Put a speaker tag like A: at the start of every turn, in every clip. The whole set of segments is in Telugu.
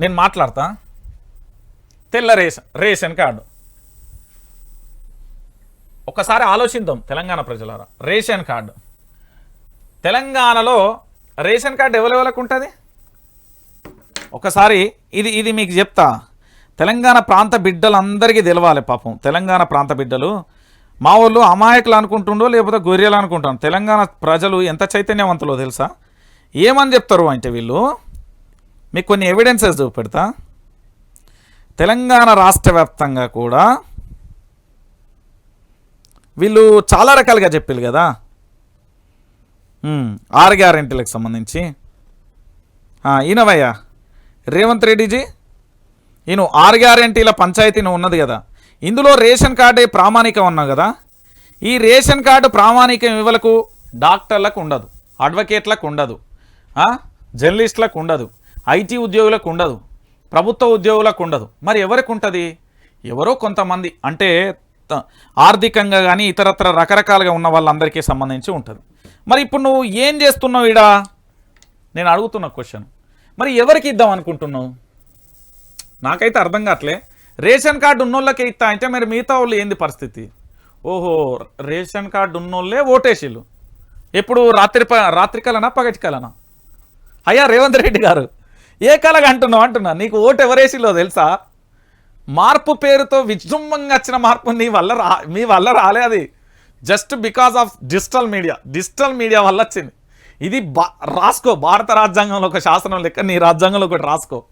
A: నేను మాట్లాడతా? తెల్ల రేషన్ రేషన్ కార్డు. ఒకసారి ఆలోచిద్దాం తెలంగాణ ప్రజలారా. Ration card. తెలంగాణలో రేషన్ కార్డు ఎవరెవరికి ఉంటుంది? ఒకసారి ఇది ఇది మీకు చెప్తా. తెలంగాణ ప్రాంత బిడ్డలందరికీ తెలవాలి పాపం. తెలంగాణ ప్రాంత బిడ్డలు మా వాళ్ళు అమాయకులు అనుకుంటుండో లేకపోతే గొర్రెలు అనుకుంటాను తెలంగాణ ప్రజలు ఎంత చైతన్యవంతులో తెలుసా? ఏమని చెప్తారు అంటే వీళ్ళు? మీకు కొన్ని ఎవిడెన్సెస్ చూపెడతా. తెలంగాణ రాష్ట్ర వ్యాప్తంగా కూడా వీళ్ళు చాలా రకాలుగా చెప్పారు కదా. ఆర్ ఆరు గ్యారెంటీలకు సంబంధించి ఈయనవయ్యా? రేవంత్ రెడ్డిజీ? ఈయన ఆరు గ్యారెంటీల పంచాయతీ నువ్వు ఉన్నది కదా. ఇందులో రేషన్ కార్డే ప్రామాణికం ఉన్నావు కదా. ఈ రేషన్ కార్డు ప్రామాణికం ఇవ్వలకు డాక్టర్లకు ఉండదు అడ్వకేట్లకు ఉండదు జర్నలిస్ట్లకు జర్నలిస్టులకు ఉండదు. ఐటీ ఉద్యోగులకు ఉండదు ప్రభుత్వ ఉద్యోగులకు ఉండదు. మరి ఎవరికి ఉంటుంది? ఎవరో కొంతమంది అంటే త- ఆర్థికంగా కానీ ఇతరత్ర రకరకాలుగా ఉన్న వాళ్ళందరికీ సంబంధించి ఉంటుంది. మరి ఇప్పుడు నువ్వు ఏం చేస్తున్నావు ఈడ? నేను అడుగుతున్న క్వశ్చన్. మరి ఎవరికి ఇద్దాం అనుకుంటున్నావు? నాకైతే అర్థం కావట్లే. రేషన్ కార్డు ఉన్నోళ్ళకే ఇస్తా అంటే మరి మిగతా వాళ్ళు ఏంది పరిస్థితి? ఓహో రేషన్ కార్డు ఉన్నోళ్ళే ఓటేసిళ్ళు ఎప్పుడు? రాత్రి ప రాత్రికాలనా పగటికాలనా అయ్యా రేవంత్ రెడ్డి గారు. ఏ కలగా అంటున్నావు అంటున్నా. నీకు ఓటు ఎవరేసిలో తెలుసా? మార్పు పేరుతో విజృంభంగా వచ్చిన మార్పు నీ వల్ల రా మీ వల్ల రాలే అది. Just because of digital media digital media వల్ల వచ్చింది. ఇది బా రాసుకో. భారత రాజ్యాంగంలో ఒక శాసనం లెక్క నీ రాజ్యాంగంలో ఒకటి రాసుకో.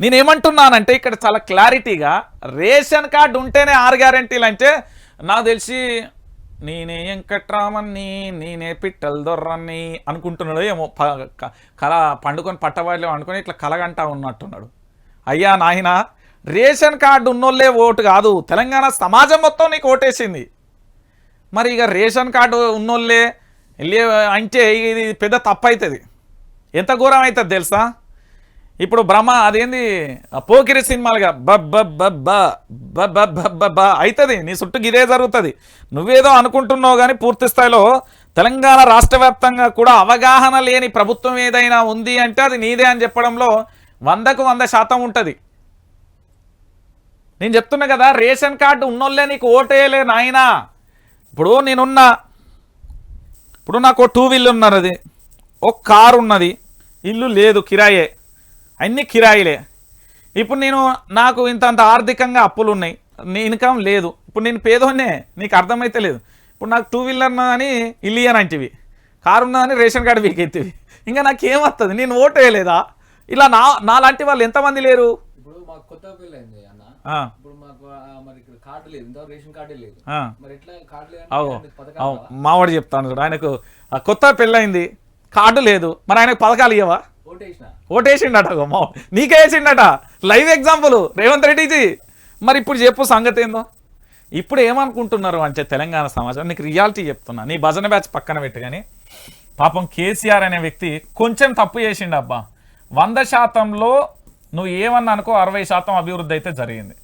A: నేనేమంటున్నానంటే ఇక్కడ చాలా క్లారిటీగా రేషన్ కార్డు ఉంటేనే ఆరు గ్యారెంటీలు అంటే నాకు తెలిసి నేనే వెంకట్రామన్ని నేనే పిట్టల దొర్రని అనుకుంటున్నాడు ఏమో. ప- క- కళ పండుకొని పట్టవాళ్ళు అనుకొని ఇట్లా కలగంటా ఉన్నట్టున్నాడు. అయ్యా నాయన రేషన్ కార్డు ఉన్నోళ్ళే ఓటు కాదు. తెలంగాణ సమాజం మొత్తం నీకు ఓటేసింది. మరి ఇక రేషన్ కార్డు ఉన్నోళ్ళే అంటే ఇది పెద్ద తప్పు అవుతుంది ఎంత ఘోరం అవుతుంది తెలుసా? ఇప్పుడు బ్రహ్మ అదేంది? పోకిరి సినిమాలుగా బబ్బ అవుతుంది నీ చుట్టూ ఇదే జరుగుతుంది. నువ్వేదో అనుకుంటున్నావు కానీ పూర్తి స్థాయిలో తెలంగాణ రాష్ట్ర వ్యాప్తంగా కూడా అవగాహన లేని ప్రభుత్వం ఏదైనా ఉంది అంటే అది నీదే అని చెప్పడంలో వందకు వంద శాతం ఉంటుంది. నేను చెప్తున్నా కదా రేషన్ కార్డు ఉన్నోళ్ళే నీకు ఓటేయలే నాయనా. ఇప్పుడు నేనున్నా ఇప్పుడు నాకు టూ వీలర్ ఉన్నది. ఒక కారు ఉన్నది ఇల్లు లేదు కిరాయే. అన్ని కిరాయిలే. ఇప్పుడు నేను నాకు ఇంత అంత ఆర్థికంగా అప్పులు ఉన్నాయి నీ ఇన్కమ్ లేదు. ఇప్పుడు నేను పేదోన్నే నీకు అర్థమైతే లేదు. ఇప్పుడు నాకు టూ వీలర్ ఉన్నదని ఇల్లు ఇయ్యనంటివి. కారు ఉన్నదని రేషన్ కార్డు వీకెత్తివి ఇంకా నాకు ఏమవుతుంది నేను ఓటు వేయలేదా? ఇలా నా నాలాంటి వాళ్ళు ఎంతమంది లేరు?
B: ఇప్పుడు మాకు కొత్త పెళ్ళి అయింది అన్న.
A: ఆ,
B: ఇప్పుడు మాకు ఆ, మరి ఇక్కడ కార్డు లేదు. ఇంత రేషన్ కార్డే లేదు.
A: ఆ.
B: మరి ఎట్లా కార్డు
A: అవు
B: లేదు పథకాలు
A: అవు. మావాడు చెప్తాను చూడు ఆయనకు కొత్త పెళ్ళయింది కార్డు లేదు. మరి ఆయనకు పథకాలు ఇవ్వవా ఓటేసిండట నీకే వేసిండట. లైవ్ ఎగ్జాంపుల్ రేవంత్ రెడ్డిజీ మరి ఇప్పుడు చెప్పు సంగతి ఏందో. ఇప్పుడు ఏమనుకుంటున్నారు అంటే తెలంగాణ సమాజం? నీకు రియాలిటీ చెప్తున్నా. నీ భజన బ్యాచ్ పక్కన పెట్టు కానీ పాపం కేసీఆర్ అనే వ్యక్తి కొంచెం తప్పు చేసిండబ్బా. వంద శాతంలో నువ్వు ఏమన్నా అనుకో అరవై శాతం అభివృద్ధి అయితే జరిగింది.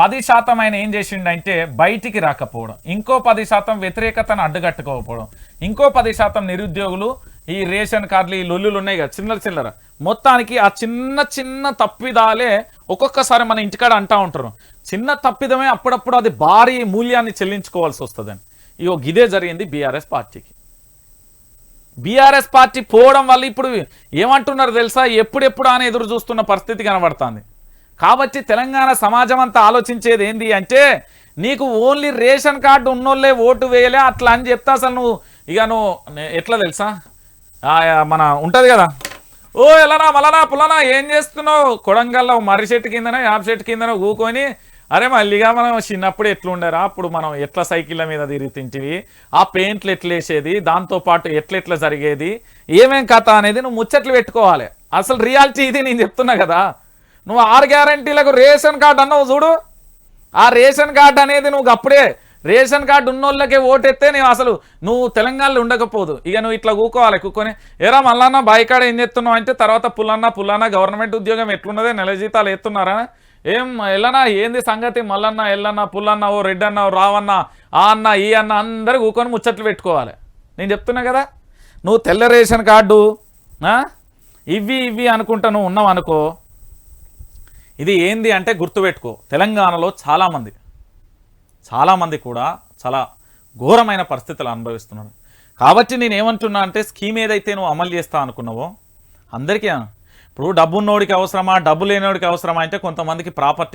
A: పది శాతం ఆయన ఏం చేసిండంటే బయటికి రాకపోవడం. ఇంకో పది శాతం వ్యతిరేకతను అడ్డుగట్టుకోకపోవడం. ఇంకో పది శాతం నిరుద్యోగులు ఈ రేషన్ కార్డులు ఈ లొల్లులు ఉన్నాయి కదా చిల్లర చిల్లర. మొత్తానికి ఆ చిన్న చిన్న తప్పిదాలే ఒక్కొక్కసారి మన ఇంటికాడ అంటా ఉంటారు. చిన్న తప్పిదమే అప్పుడప్పుడు అది భారీ మూల్యాన్ని చెల్లించుకోవాల్సి వస్తుందని ఇగో ఇదే జరిగింది బీఆర్ఎస్ పార్టీకి. బీఆర్ఎస్ పార్టీ పోవడం వల్ల ఇప్పుడు ఏమంటున్నారు తెలుసా? ఎప్పుడెప్పుడు అని ఎదురు చూస్తున్న పరిస్థితి కనబడుతుంది. కాబట్టి తెలంగాణ సమాజం అంతా ఆలోచించేది ఏంది అంటే నీకు ఓన్లీ రేషన్ కార్డు ఉన్నోళ్ళే ఓటు వేయలే అట్లా అని చెప్తా అసలు నువ్వు ఇక నువ్వు ఎట్లా తెలుసా? మన ఉంటుంది కదా. ఓ ఎలానా మలనా పులనా ఏం చేస్తున్నావు? కొడంగల్లో మర్రి చెట్టు కిందనో యాప్ చెట్టు కిందనో ఊకొని అరే మళ్ళీగా మనం చిన్నప్పుడు ఎట్లుండరా? అప్పుడు మనం ఎట్లా సైకిళ్ళ మీద తిరిగి తింటివి? ఆ పెయింట్లు ఎట్లా వేసేది దాంతోపాటు ఎట్లెట్లా జరిగేది? ఏమేం కథ అనేది నువ్వు ముచ్చట్లు పెట్టుకోవాలి. అసలు రియాలిటీ ఇది నేను చెప్తున్నా కదా. నువ్వు ఆరు గ్యారంటీలకు రేషన్ కార్డు అన్నావు చూడు. ఆ రేషన్ కార్డు అనేది నువ్వు అప్పుడే రేషన్ కార్డు ఉన్నోళ్ళకే ఓటెత్తే నేను అసలు నువ్వు తెలంగాణలో ఉండకపోదు. ఇక నువ్వు ఇట్లా కూకోవాలి కూకొని ఏరా మల్లన్న బాయికాడ ఏం చేస్తున్నావు అంటే తర్వాత పుల్లన్న పుల్లన్న గవర్నమెంట్ ఉద్యోగం ఎట్లున్నదే నెల జీతాలు ఎత్తున్నారా? ఏం ఎల్లనా ఏంది సంగతి? మల్లన్న ఎల్లన్న పుల్లన్న ఓ రెడ్డన్న ఓ రావన్న ఆ అన్న ఈ అన్న అందరు కూకొని ముచ్చట్లు పెట్టుకోవాలి. నేను చెప్తున్నా కదా నువ్వు తెల్ల రేషన్ కార్డు ఇవి ఇవి అనుకుంటా నువ్వు ఉన్నావు అనుకో ఇది ఏంది అంటే గుర్తుపెట్టుకో. తెలంగాణలో చాలామంది చాలామంది కూడా చాలా ఘోరమైన పరిస్థితులు అనుభవిస్తున్నారు. కాబట్టి నేనేమంటున్నా అంటే స్కీమ్ ఏదైతే నువ్వు అమలు చేస్తా అనుకున్నావో అందరికీ ఇప్పుడు డబ్బు ఉన్నోడికి అవసరమా డబ్బు లేనివాడికి అవసరమా అంటే కొంతమందికి ప్రాపర్టీ